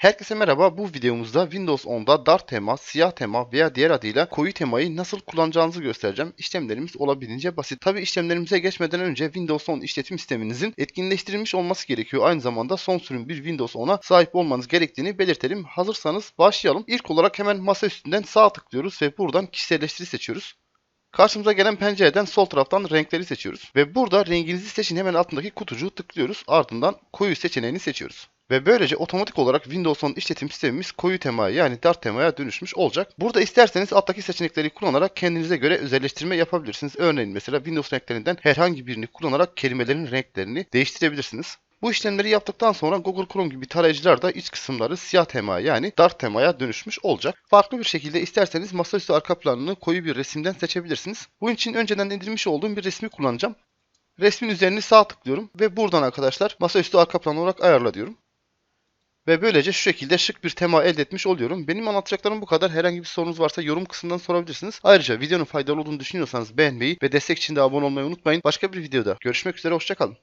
Herkese merhaba. Bu videomuzda Windows 10'da dar tema, siyah tema veya diğer adıyla koyu temayı nasıl kullanacağınızı göstereceğim. İşlemlerimiz olabildiğince basit. Tabi işlemlerimize geçmeden önce Windows 10 işletim sisteminizin etkinleştirilmiş olması gerekiyor. Aynı zamanda son sürüm bir Windows 10'a sahip olmanız gerektiğini belirtelim. Hazırsanız başlayalım. İlk olarak hemen masa üstünden sağ tıklıyoruz ve buradan kişiselleştiri seçiyoruz. Karşımıza gelen pencereden sol taraftan renkleri seçiyoruz. Ve burada renginizi seçin hemen altındaki kutucuğu tıklıyoruz. Ardından koyu seçeneğini seçiyoruz. Ve böylece otomatik olarak Windows 10 işletim sistemimiz koyu temaya yani dar temaya dönüşmüş olacak. Burada isterseniz alttaki seçenekleri kullanarak kendinize göre özelleştirme yapabilirsiniz. Örneğin mesela Windows renklerinden herhangi birini kullanarak kelimelerin renklerini değiştirebilirsiniz. Bu işlemleri yaptıktan sonra Google Chrome gibi tarayıcılarda iç kısımları siyah temaya yani dar temaya dönüşmüş olacak. Farklı bir şekilde isterseniz masaüstü arka planını koyu bir resimden seçebilirsiniz. Bunun için önceden indirmiş olduğum bir resmi kullanacağım. Resmin üzerini sağ tıklıyorum ve buradan arkadaşlar masaüstü arka plan olarak ayarla diyorum. Ve böylece şu şekilde şık bir tema elde etmiş oluyorum. Benim anlatacaklarım bu kadar. Herhangi bir sorunuz varsa yorum kısmından sorabilirsiniz. Ayrıca videonun faydalı olduğunu düşünüyorsanız beğenmeyi ve destek için de abone olmayı unutmayın. Başka bir videoda görüşmek üzere. Hoşçakalın.